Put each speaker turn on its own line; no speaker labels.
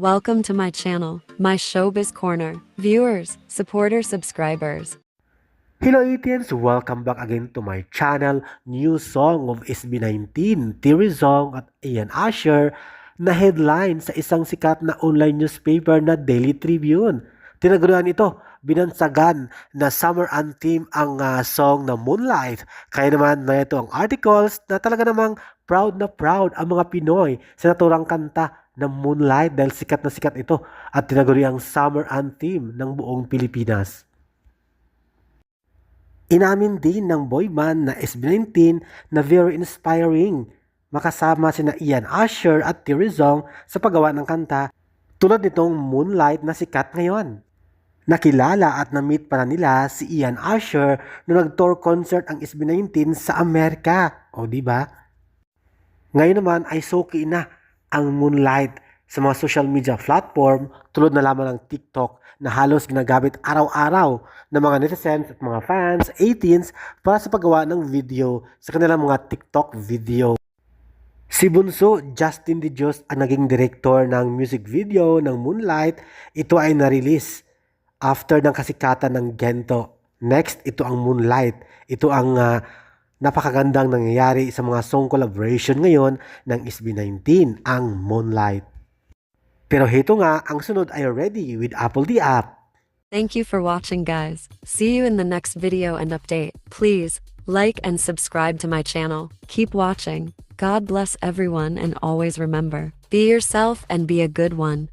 Welcome to my channel, my showbiz corner. Viewers, supporters, subscribers.
Hello Etians! Welcome back again to my channel. New song of SB19, Tirizong at Ian Asher na headline sa isang sikat na online newspaper na Daily Tribune. Tinaguruan ito, binansagan na summer anthem ang ah, song na Moonlight. Kaya naman na ito ang articles na talaga namang proud na proud ang mga Pinoy sa naturang kanta na Moonlight dahil sikat na sikat ito at tinaguri ang summer anthem ng buong Pilipinas. Inamin din ng boy band na SB19 na very inspiring. Makasama sina Ian Asher at Tirizong sa paggawa ng kanta tulad nitong Moonlight na sikat ngayon. Nakilala at na-meet pa na nila si Ian Asher nung nag-tour concert ang SB19 sa Amerika. O di ba? Ngayon naman ay suki na ang Moonlight sa mga social media platform tulad na lamang ng TikTok na halos ginagamit araw-araw ng mga netizens at mga fans, 18s, para sa paggawa ng video sa kanilang mga TikTok video. Si Bunso Justin De Dios ang naging director ng music video ng Moonlight. Ito ay na-release after ng kasikatan ng Gento. Next, ito ang Moonlight. Ito ang ah, napakagandang nangyayari sa mga song collaboration ngayon ng SB19, ang Moonlight. Pero heto nga, ang sunod ay ready with Apple the App.
Thank you for watching, guys. See you in the next video and update. Please like and subscribe to my channel. Keep watching. God bless everyone and always remember be yourself and be a good one.